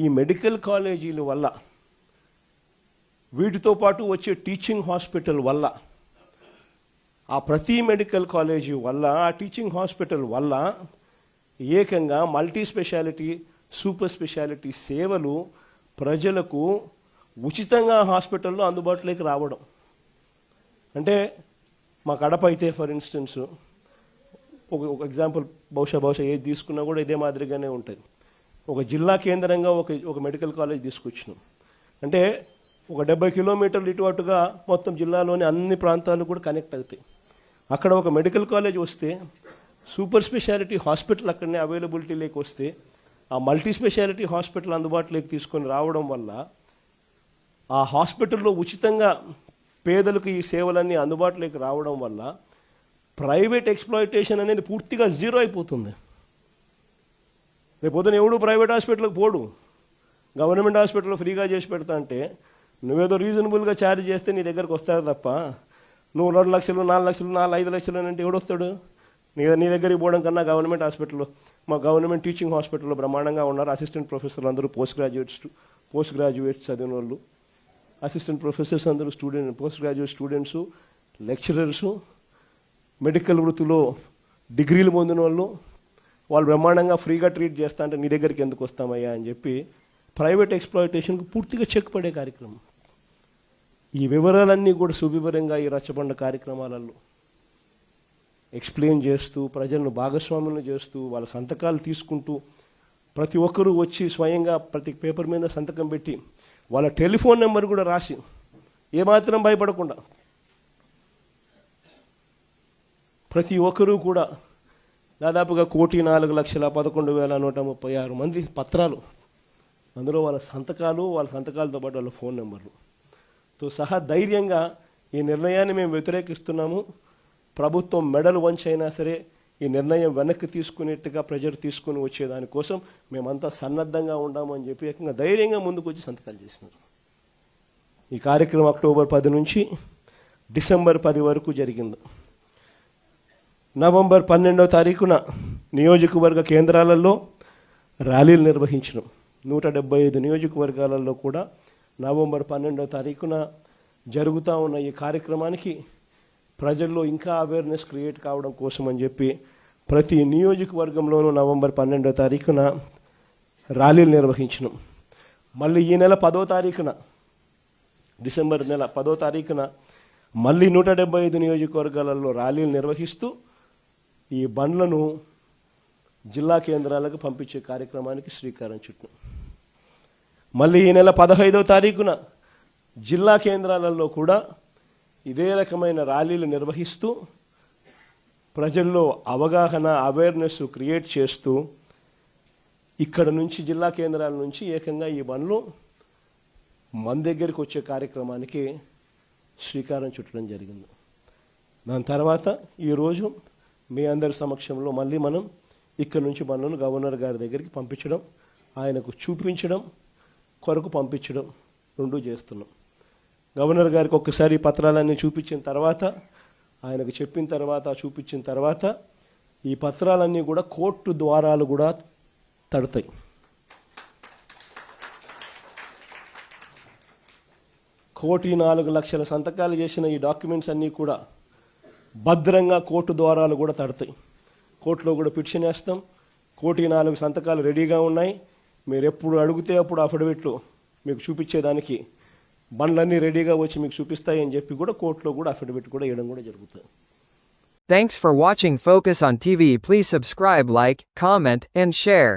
ఈ మెడికల్ కాలేజీల వల్ల వీటితో పాటు వచ్చే టీచింగ్ హాస్పిటల్ వల్ల ఆ ప్రతి మెడికల్ కాలేజీ వల్ల ఆ టీచింగ్ హాస్పిటల్ వల్ల ఏకంగా మల్టీ స్పెషాలిటీ సూపర్ స్పెషాలిటీ సేవలు ప్రజలకు ఉచితంగా హాస్పిటల్లో అందుబాటులోకి రావడం. అంటే మా కడప అయితే ఫర్ ఇన్స్టెన్స్ ఒక ఒక ఎగ్జాంపుల్ బహుశా బహుశా ఏది తీసుకున్నా కూడా ఇదే మాదిరిగానే ఉంటుంది. ఒక జిల్లా కేంద్రంగా ఒక ఒక మెడికల్ కాలేజ్ తీసుకొచ్చినాం. అంటే ఒక డెబ్బై కిలోమీటర్లు ఇటు అటుగా మొత్తం జిల్లాలోని అన్ని ప్రాంతాలు కూడా కనెక్ట్ అవుతాయి. అక్కడ ఒక మెడికల్ కాలేజ్ వస్తే సూపర్ స్పెషాలిటీ హాస్పిటల్ అక్కడనే అవైలబిలిటీలోకి వస్తే ఆ మల్టీ స్పెషాలిటీ హాస్పిటల్ అందుబాటులోకి తీసుకొని రావడం వల్ల ఆ హాస్పిటల్లో ఉచితంగా పేదలకు ఈ సేవలన్నీ అందుబాటులోకి రావడం వల్ల ప్రైవేట్ ఎక్స్ప్లాయిటేషన్ అనేది పూర్తిగా జీరో అయిపోతుంది. రేపొద్దున ఎవడు ప్రైవేట్ హాస్పిటల్కి పోడు. గవర్నమెంట్ హాస్పిటల్లో ఫ్రీగా చేసి పెడతా అంటే నువ్వేదో రీజనబుల్గా ఛార్జ్ చేస్తే నీ దగ్గరకు వస్తారు తప్ప నువ్వు రెండు లక్షలు నాలుగు లక్షలు నాలుగు ఐదు లక్షలు అని అంటే ఎవడొస్తాడు నీ నీ దగ్గరికి పోవడం కన్నా గవర్నమెంట్ హాస్పిటల్లో మా గవర్నమెంట్ టీచింగ్ హాస్పిటల్లో బ్రహ్మాండంగా ఉన్నారు. అసిస్టెంట్ ప్రొఫెసర్లు అందరూ పోస్ట్ గ్రాడ్యుయేట్స్ పోస్ట్ గ్రాడ్యుయేట్స్ చదివిన వాళ్ళు. అసిస్టెంట్ ప్రొఫెసర్స్ అందరూ student post graduate students lecturers medical వృత్తిలో డిగ్రీలు పొందిన వాళ్ళు. వాళ్ళు బ్రహ్మాండంగా ఫ్రీగా ట్రీట్ చేస్తా అంటే నీ దగ్గరికి ఎందుకు వస్తామయ్యా అని చెప్పి ప్రైవేట్ ఎక్స్ప్లాయిటేషన్కి పూర్తిగా చెక్ పడే కార్యక్రమం. ఈ వివరాలన్నీ కూడా సువివరంగా ఈ రచ్చబండ కార్యక్రమాలలో ఎక్స్ప్లెయిన్ చేస్తూ ప్రజలను భాగస్వాములను చేస్తూ వాళ్ళ సంతకాలు తీసుకుంటూ ప్రతి ఒక్కరూ వచ్చి స్వయంగా ప్రతి పేపర్ మీద సంతకం పెట్టి వాళ్ళ టెలిఫోన్ నెంబర్ కూడా రాసి ఏమాత్రం భయపడకుండా ప్రతి ఒక్కరూ కూడా దాదాపుగా కోటి నాలుగు లక్షల పదకొండు వేల నూట ముప్పై ఆరు మంది పత్రాలు. అందులో వాళ్ళ సంతకాలు వాళ్ళ సంతకాలతో పాటు వాళ్ళ ఫోన్ నెంబర్లు. తో సహా ధైర్యంగా ఈ నిర్ణయాన్ని మేము వ్యతిరేకిస్తున్నాము. ప్రభుత్వం మెడలు వంచైనా సరే ఈ నిర్ణయం వెనక్కి తీసుకునేట్టుగా ప్రజలు తీసుకుని వచ్చేదానికోసం మేమంతా సన్నద్ధంగా ఉండాము అని చెప్పి ఏకంగా ధైర్యంగా ముందుకు వచ్చి సంతకాలు చేసినారు. ఈ కార్యక్రమం అక్టోబర్ పది నుంచి డిసెంబర్ పది వరకు జరిగింది. నవంబర్ పన్నెండవ తారీఖున నియోజకవర్గ కేంద్రాలలో ర్యాలీలు నిర్వహించడం నూట డెబ్బై ఐదు నియోజకవర్గాలలో కూడా నవంబర్ పన్నెండవ తారీఖున జరుగుతూ ఉన్న ఈ కార్యక్రమానికి ప్రజల్లో ఇంకా అవేర్నెస్ క్రియేట్ కావడం కోసం అని చెప్పి ప్రతి నియోజకవర్గంలోనూ నవంబర్ పన్నెండవ తారీఖున ర్యాలీలు నిర్వహించడం మళ్ళీ ఈ నెల పదో తారీఖున డిసెంబర్ నెల పదో తారీఖున మళ్ళీ నూట డెబ్బై ఐదు నియోజకవర్గాలలో ర్యాలీలు నిర్వహిస్తూ ఈ బండ్లను జిల్లా కేంద్రాలకు పంపించే కార్యక్రమానికి శ్రీకారం చుట్టాం. మళ్ళీ ఈ నెల పదహైదవ తారీఖున జిల్లా కేంద్రాలలో కూడా ఇదే రకమైన ర్యాలీలు నిర్వహిస్తూ ప్రజల్లో అవగాహన అవేర్నెస్ క్రియేట్ చేస్తూ ఇక్కడ నుంచి జిల్లా కేంద్రాల నుంచి ఏకంగా ఈ బండ్లు మన దగ్గరికి వచ్చే కార్యక్రమానికి శ్రీకారం చుట్టడం జరిగింది. దాని తర్వాత ఈరోజు మీ అందరి సమక్షంలో మళ్ళీ మనం ఇక్కడ నుంచి మనను గవర్నర్ గారి దగ్గరికి పంపించడం ఆయనకు చూపించడం కొరకు పంపించడం రెండూ చేస్తున్నాం. గవర్నర్ గారికి ఒక్కసారి పత్రాలన్నీ చూపించిన తర్వాత ఆయనకు చెప్పిన తర్వాత చూపించిన తర్వాత ఈ పత్రాలన్నీ కూడా కోర్టు ద్వారాలు కూడా తడతాయి. కోటి నాలుగు లక్షల సంతకాలు చేసిన ఈ డాక్యుమెంట్స్ అన్నీ కూడా భద్రంగా కోర్టు ద్వారాలు కూడా తడతాయి కోర్టులో కూడా పిటిషన్ వేస్తాం కోటి నాలుగు సంతకాలు రెడీగా ఉన్నాయి మీరు ఎప్పుడు అడిగితే అప్పుడు అఫిడవిట్లు మీకు చూపించేదానికి బండ్లన్నీ రెడీగా వచ్చి మీకు చూపిస్తాయి అని చెప్పి కూడా కోర్టులో కూడా అఫిడవిట్ కూడా వేయడం కూడా జరుగుతుంది Thanks for watching Focus on TV. Please subscribe, like, comment, and share.